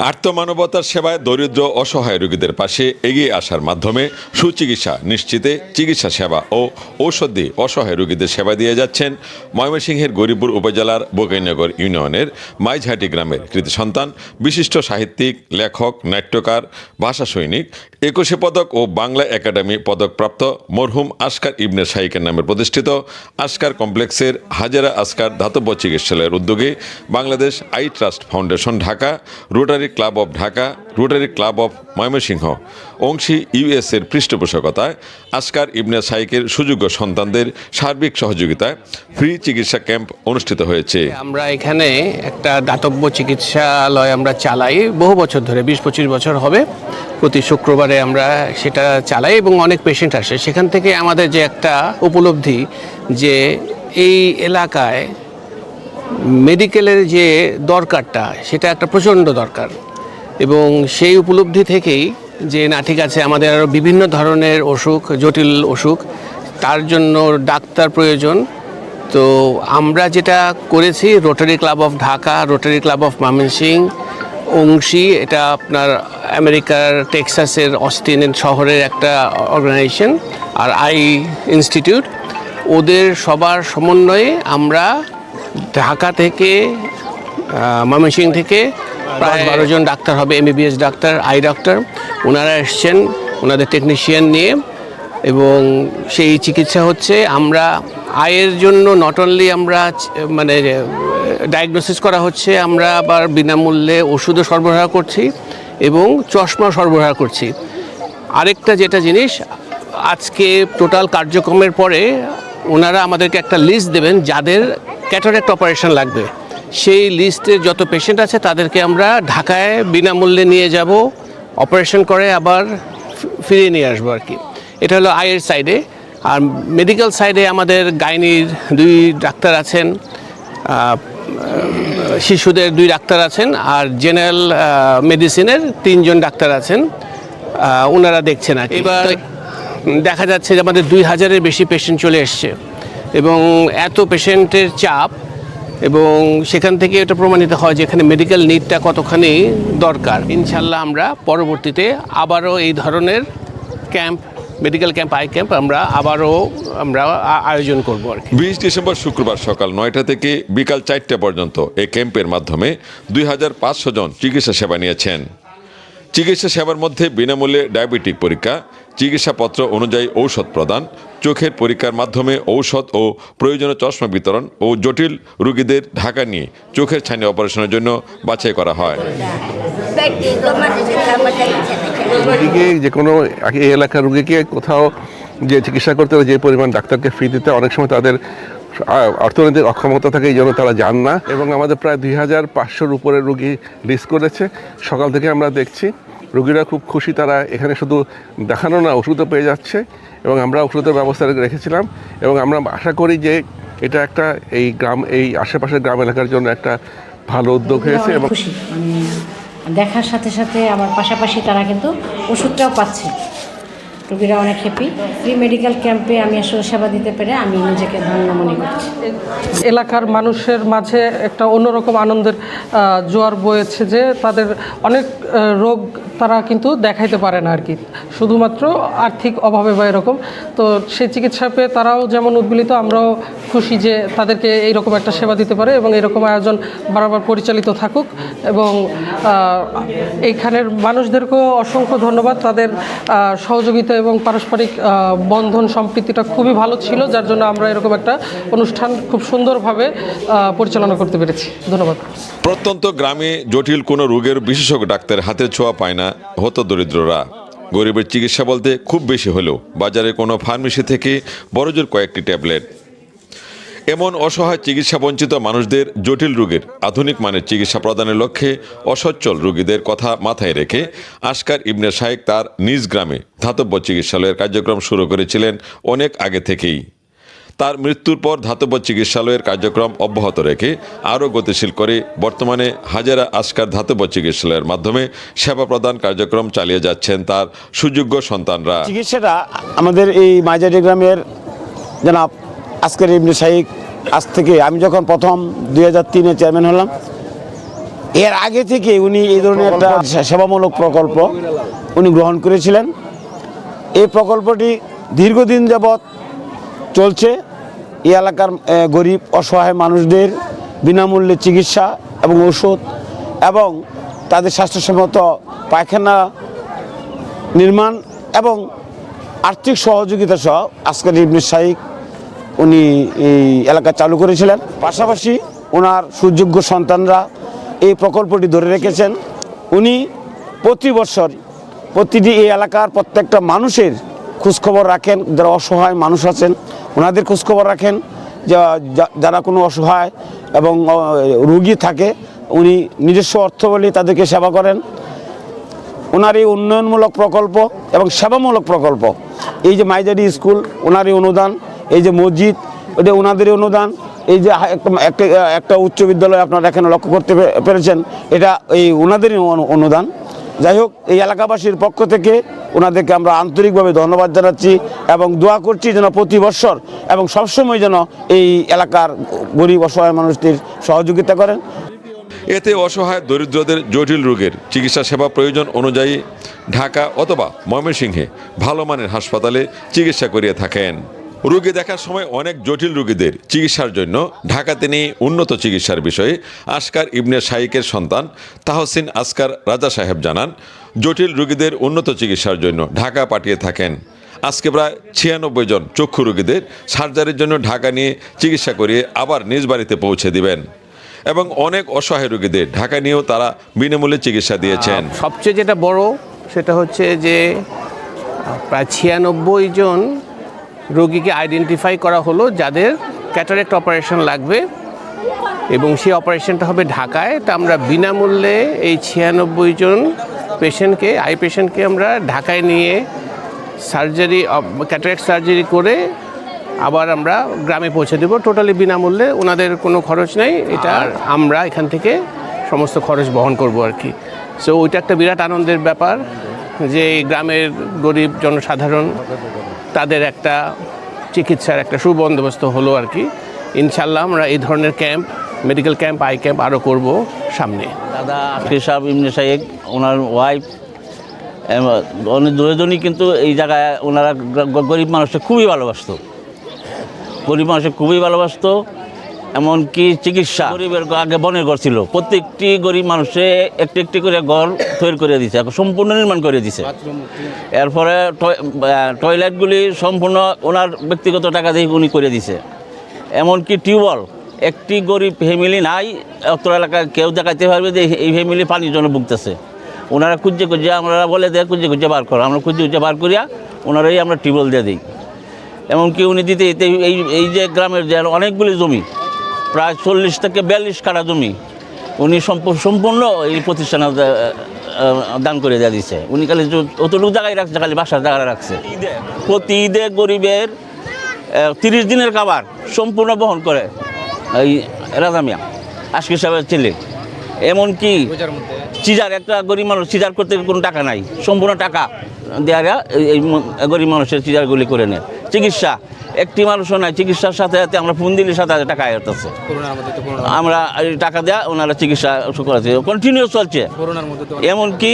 আর্তমানবতার সেবায় দরিদ্র অসহায় রোগীদের পাশে এগিয়ে আসার মাধ্যমে সুচিকিৎসা নিশ্চিতে চিকিৎসা সেবা ও ঔষধ দিয়ে অসহায় রোগীদের সেবা দিয়ে যাচ্ছেন ময়মনসিংহের গরিপুর উপজেলার বকৈনগর ইউনিয়নের মাইঝহাটি গ্রামের কৃতি সন্তান, বিশিষ্ট সাহিত্যিক, লেখক, নাট্যকার, ভাষা সৈনিক, একুশে পদক ও বাংলা একাডেমি পদকপ্রাপ্ত মরহুম আসকার ইবনে শাইকের নামে প্রতিষ্ঠিত আসকার কমপ্লেক্সের হাজারা আসকার ধাতব্য চিকিৎসালয়ের উদ্যোগে Bangladesh eye trust foundation Dhaka rotary club of Dhaka, rotary club of Mymensingh, অংশী US এর পৃষ্ঠপোষকতায় আসকার ইবনে সাইকের সুযোগ্য সন্তানদের সার্বিক সহযোগিতায় ফ্রি চিকিৎসা ক্যাম্প অনুষ্ঠিত হয়েছে। আমরা এখানে একটা দাতব্য চিকিৎসালয় আমরা চালাই, বহু বছর ধরে, বিশ পঁচিশ বছর হবে। প্রতি শুক্রবারে আমরা সেটা চালাই এবং অনেক পেশেন্ট আসে। সেখান থেকে আমাদের যে একটা উপলব্ধি যে এই এলাকায় মেডিকেলের যে দরকারটা, সেটা একটা প্রচণ্ড দরকার। এবং সেই উপলব্ধি থেকেই যে না ঠিক আছে, আমাদের আরও বিভিন্ন ধরনের অসুখ, জটিল অসুখ, তার জন্য ডাক্তার প্রয়োজন। তো আমরা যেটা করেছি rotary club of Dhaka rotary club of Mymensingh অংশী, এটা আপনার আমেরিকার টেক্সাসের অস্টিন শহরের একটা অর্গানাইজেশন আর আই ইনস্টিটিউট। ওদের সবার সমন্বয়ে আমরা ঢাকা থেকে ময়মনসিং থেকে প্রায় বারো জন ডাক্তার হবে এমবিবিএস ডাক্তার আই ডাক্তার ওনারা এসছেন ওনাদের টেকনিশিয়ান নিয়ে এবং সেই চিকিৎসা হচ্ছে আমরা আয়ের জন্য নট অনলি আমরা মানে ডায়াগনোসিস করা হচ্ছে আমরা আবার বিনামূল্যে ওষুধও সরবরাহ করছি এবং চশমা সরবরাহ করছি। আরেকটা যেটা জিনিস আজকে টোটাল কার্যক্রমের পরে ওনারা আমাদেরকে একটা লিস্ট দেবেন যাদের ক্যাটারেক্ট অপারেশন লাগবে। সেই লিস্টে যত পেশেন্ট আছে তাদেরকে আমরা ঢাকায় বিনামূল্যে নিয়ে যাব অপারেশন করে আবার ফিরিয়ে নিয়ে আসব আর কি। এটা হলো আয়ের সাইডে আর মেডিকেল সাইডে আমাদের গাইনির দুই ডাক্তার আছেন শিশুদের দুই ডাক্তার আছেন আর জেনারেল মেডিসিনের তিনজন ডাক্তার আছেন ওনারা দেখছেন আর এবার দেখা যাচ্ছে যে আমাদের দুই হাজারের বেশি পেশেন্ট চলে এসছে। এবং এত পেশেন্টের চাপ এবং সেখান থেকে এটা প্রমাণিত হয় যে এখানে মেডিকেল নিডটা কতখানি দরকার। ইনশাল্লাহ আমরা পরবর্তীতে আবারও এই ধরনের camp medical camp eye camp আমরা আবারও আমরা আয়োজন করব আর কি। বিশ ডিসেম্বর শুক্রবার সকাল নয়টা থেকে বিকাল চারটা পর্যন্ত এই ক্যাম্পের মাধ্যমে দুই হাজার পাঁচশো জন চিকিৎসা সেবা নিয়েছেন। চিকিৎসা সেবার মধ্যে বিনামূল্যে ডায়াবেটিক পরীক্ষা চিকিৎসাপত্র অনুযায়ী ঔষধ প্রদান, চোখের পরীক্ষার মাধ্যমে ঔষধ ও প্রয়োজনীয় চশমা বিতরণ ও জটিল রোগীদের ঢাকা নিয়ে চোখের ছানি অপারেশনের জন্য বাছাই করা হয়. রোগীকে যে কোনো এলাকার রুগীকে কোথাও যে চিকিৎসা করতে হলে যে পরিমাণ ডাক্তারকে ফি দিতে অনেক সময় তাদের অর্থনৈতিক অক্ষমতা থাকে, এই জন্য তারা যান না এবং আমাদের প্রায় দুই হাজার পাঁচশোর উপরে রুগী লিস্ট করেছে সকাল থেকে আমরা দেখছি রুগীরা খুব খুশি তারা এখানে শুধু দেখানো না ওষুধও পেয়ে যাচ্ছে এবং আমরা ওষুধের ব্যবস্থা রেখেছিলাম এবং আমরা আশা করি যে এটা একটা এই গ্রাম এই আশেপাশের গ্রাম এলাকার জন্য একটা ভালো উদ্যোগ হয়েছে এবং মানে দেখার সাথে সাথে আমার পাশাপাশি তারা কিন্তু ওষুধটাও পাচ্ছে। রোগীরা অনেক হ্যাপি ফ্রি মেডিকেল ক্যাম্পে আমি আসলে সেবা দিতে পেরে আমি নিজেকে ধন্য মনে করছি। এলাকার মানুষের মাঝে একটা অন্যরকম আনন্দের জোয়ার বয়েছে যে তাদের অনেক রোগ তারা কিন্তু দেখাইতে পারে না আর কি শুধুমাত্র আর্থিক অভাবে বা এরকম। তো সেই চিকিৎসা পেয়ে তারাও যেমন উদ্বেলিত, আমরাও খুশি যে তাদেরকে এইরকম একটা সেবা দিতে পারে এবং এরকম আয়োজন বারবার পরিচালিত থাকুক এবং এইখানের মানুষদেরকেও অসংখ্য ধন্যবাদ। তাদের সহযোগিতা এবং পারস্পরিক বন্ধন সম্প্রীতিটা খুবই ভালো ছিল, যার জন্য আমরা এরকম একটা অনুষ্ঠান খুব সুন্দরভাবে পরিচালনা করতে পেরেছি। ধন্যবাদ। প্রত্যন্ত গ্রামে জটিল কোনো রোগের বিশেষজ্ঞ ডাক্তার হাতে ছোঁয়া পায় না, হতো দরিদ্ররা। গরিবের চিকিৎসা বলতে খুব বেশি হলেও বাজারে কোনো ফার্মেসি থেকে বড়জোর কয়েকটি ট্যাবলেট এমন অসহায় চিকিৎসা বঞ্চিত মানুষদের জটিল রোগের আধুনিক মানের চিকিৎসা প্রদানের লক্ষ্যে অসচ্ছল রোগীদের কথা মাথায় রেখে আসকার ইবনে শাহেক তার নিজ গ্রামে ধাতব্য চিকিৎসালয়ের কার্যক্রম শুরু করেছিলেন অনেক আগে থেকেই। তার মৃত্যুর পর ধাতব্য চিকিৎসালয়ের কার্যক্রম অব্যাহত রেখে আরও গতিশীল করে বর্তমানে হাজারা আসকার ধাতব্য চিকিৎসালয়ের মাধ্যমে সেবা প্রদান কার্যক্রম চালিয়ে যাচ্ছেন তার সুযোগ্য সন্তানরা। চিকিৎসাটা আমাদের এই মাইজারি গ্রামের জনাব আজকের ইবনে শাহিক আজ থেকে আমি যখন প্রথম দুই হাজার তিনে চেয়ারম্যান হলাম, এর আগে থেকে উনি এই ধরনের একটা সেবামূলক প্রকল্প উনি গ্রহণ করেছিলেন। এই প্রকল্পটি দীর্ঘদিন যাবৎ চলছে। এই এলাকার গরিব, অসহায় মানুষদের বিনামূল্যে চিকিৎসা এবং ওষুধ এবং তাদের স্বাস্থ্যসম্মত পায়খানা নির্মাণ এবং আর্থিক সহযোগিতা সহ আজকের ইবনে শাহিক উনি এই এলাকা চালু করেছিলেন। পাশাপাশি ওনার সুযোগ্য সন্তানরা এই প্রকল্পটি ধরে রেখেছেন। উনি প্রতি বছর প্রতিটি এই এলাকার প্রত্যেকটা মানুষের খোঁজখবর রাখেন, যারা অসহায় মানুষ আছেন, ওনাদের খোঁজখবর রাখেন। যারা কোনো অসহায় এবং রুগী থাকে, উনি নিজস্ব অর্থ বলে তাদেরকে সেবা করেন। ওনার এই উন্নয়নমূলক প্রকল্প এবং সেবামূলক প্রকল্প, এই যে মাইজারি স্কুল, ওনার এই অনুদান এই যে মসজিদ এটা ওনাদেরই অনুদান, এই যে একটা উচ্চ বিদ্যালয় আপনারা এখানে লক্ষ্য করতে পেরেছেন, এটা এই ওনাদেরই অনু- অনুদান। যাই হোক, এই এলাকাবাসীর পক্ষ থেকে ওনাদেরকে আমরা আন্তরিকভাবে ধন্যবাদ জানাচ্ছি এবং দোয়া করছি যেন প্রতি বৎসর এবং সবসময় যেন এই এলাকার গরিব অসহায় মানুষদের সহযোগিতা করেন। এতে অসহায় দরিদ্রদের জটিল রোগের চিকিৎসা সেবা প্রয়োজন অনুযায়ী ঢাকা অথবা ময়মনসিংহে ভালো মানের হাসপাতালে চিকিৎসা করিয়ে থাকেন। রোগী দেখার সময় অনেক জটিল রোগীদের চিকিৎসার জন্য ঢাকাতে নিয়ে উন্নত চিকিৎসার বিষয়ে আসকার ইবনে শাইকের সন্তান তাহসিন আসকার রাজা সাহেব জানান, জটিল রোগীদের উন্নত চিকিৎসার জন্য ঢাকা পাঠিয়ে থাকেন। আজকে প্রায় ছিয়ানব্বই জন চক্ষু রোগীদের সার্জারির জন্য ঢাকা নিয়ে চিকিৎসা করিয়ে আবার নিজ বাড়িতে পৌঁছে দিবেন এবং অনেক অসহায় রোগীদের ঢাকা নিয়েও তারা বিনামূল্যে চিকিৎসা দিয়েছেন। সবচেয়ে যেটা বড় সেটা হচ্ছে যে প্রায় ছিয়ানব্বই জন রোগীকে আইডেন্টিফাই করা হলো যাদের ক্যাটারেক্ট অপারেশন লাগবে এবং সেই অপারেশনটা হবে ঢাকায়। তা আমরা বিনামূল্যে এই ছিয়ানব্বই জন পেশেন্টকে আই পেশেন্টকে আমরা ঢাকায় নিয়ে সার্জারি ক্যাটারেক্ট সার্জারি করে আবার আমরা গ্রামে পৌঁছে দেবো। টোটালি বিনামূল্যে ওনাদের কোনো খরচ নেই। এটা আমরা এখান থেকে সমস্ত খরচ বহন করব আর কি। সো ওইটা একটা বিরাট আনন্দের ব্যাপার। যে গ্রামের গরিব জনসাধারণ, তাদের একটা চিকিৎসার একটা সুবন্দোবস্ত হলো আর কি। ইনশাল্লাহ আমরা এই ধরনের camp, medical camp, eye camp আরও করব সামনে। দাদা সাহেব ইমনে শাহেক ওনার ওয়াইফ অনেক দুজনই কিন্তু এই জায়গায় ওনারা গরিব মানুষকে খুবই ভালোবাসতো। গরিব মানুষকে খুবই ভালোবাসতো। এমনকি চিকিৎসা গরিবের আগে বনের ঘর ছিল। প্রত্যেকটি গরিব মানুষে একটি একটি করে ঘর তৈরি করে দিছে সম্পূর্ণ নির্মাণ করে দিছে এরপরে টয়- টয়লেটগুলি সম্পূর্ণ ওনার ব্যক্তিগত টাকা দিয়ে উনি করে দিছে এমনকি টিউবওয়েল, একটি গরিব ফ্যামিলি নাই অত এলাকায় কেউ দেখাতে পারবে যে এই ফ্যামিলি পানির জন্য ভুগতেছে। ওনারা খুঁজে খুঁজে আমরা বলে দেয়, খুঁজে খুঁজে বার করো। আমরা খুঁজে খুঁজে বার করিয়া ওনারাই আমরা টিউবওয়েল দিয়ে দিই। এমনকি উনি দিতে এই এই যে গ্রামের যে অনেকগুলি জমি প্রায় চল্লিশ থেকে বিয়াল্লিশ কাঠা জমি উনি সম্পূ- সম্পূর্ণ এই প্রতিষ্ঠানে দান করে দেওয়া দিচ্ছে উনি খালি অতটুকু জায়গায় রাখছে খালি বাসার জায়গায় রাখছে। প্রতি ঈদে গরিবের তিরিশ দিনের খাবার সম্পূর্ণ বহন করে এই রাজা মিয়া আজকে সাহেবের ছেলে এমনকি চিজার একটা গরিব মানুষ চিজার করতে কোনো টাকা নাই সম্পূর্ণ টাকা। দেওয়া এই এই গরিব মানুষের চিজারগুলি করে নেয়। চিকিৎসা একটি মানুষও নাই চিকিৎসার সাথে সাথে আমরা ফোন দিলে সাথে সাথে টাকা আয়তেছে আমরা এই টাকা দেওয়া ওনারা চিকিৎসা করেছে। কন্টিনিউ চলছে। এমনকি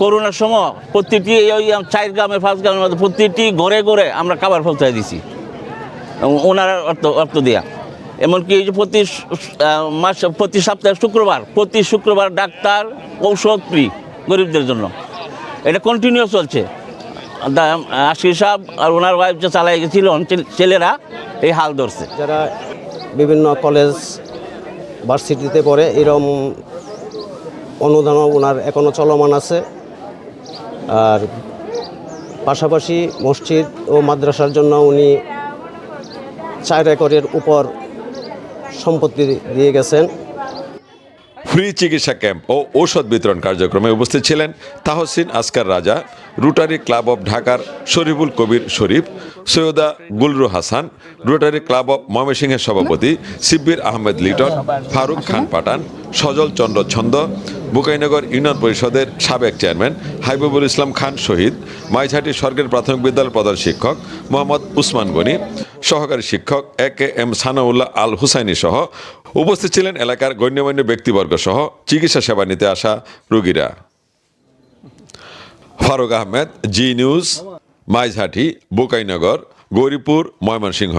করোনার সময় প্রতিটি এই ওই চার গ্রামের পাঁচ গ্রামের মধ্যে প্রতিটি ঘরে ঘরে আমরা খাবার পৌঁছায় দিছি। ওনারা অর্থ অর্থ দেওয়া এমনকি এই যে প্রতি মাস প্রতি সপ্তাহে শুক্রবার প্রতি শুক্রবার ডাক্তার ঔষধ ফ্রি গরিবদের জন্য। এটা কন্টিনিউ চলছে। আশির সাহেব আর ওনার ওয়াইফ যে চালাই গেছিল ছেলেরা এই হাল ধরছে। যারা বিভিন্ন কলেজ ভার্সিটিতে পড়ে, এরম অনুদানও ওনার এখনও চলমান আছে। আর পাশাপাশি মসজিদ ও মাদ্রাসার জন্য উনি চার একরের উপর সম্পত্তি দিয়ে গেছেন। ফ্রি চিকিৎসা ক্যাম্প ও ঔষধ বিতরণ কার্যক্রমে উপস্থিত ছিলেন তাহসিন আসকার রাজা, রোটারি ক্লাব অব ঢাকার Shariful Kabir Sharif, Syeda Gulru Hasan, rotary club of ময়মনসিংহের সভাপতি সিব্বির আহমেদ লিটন, ফারুক খান পাঠান, সজল চন্দ্র ছন্দ বুকাইনগর ইউনিয়ন পরিষদের সাবেক চেয়ারম্যান হাবিবুল ইসলাম খান শহীদ মাইঝাটি সরকারি প্রাথমিক বিদ্যালয়ের প্রধান শিক্ষক মোহাম্মদ উসমান গনি, সহকারী শিক্ষক A K M Sanaullah Al Husaini সহ উপস্থিত ছিলেন এলাকার গণ্যমান্য ব্যক্তিবর্গ সহ চিকিৎসা সেবা নিতে আসা রোগীরা। Faruk Ahmed, G news Maijhati Bukainagar, Gauripur, Mymensingh.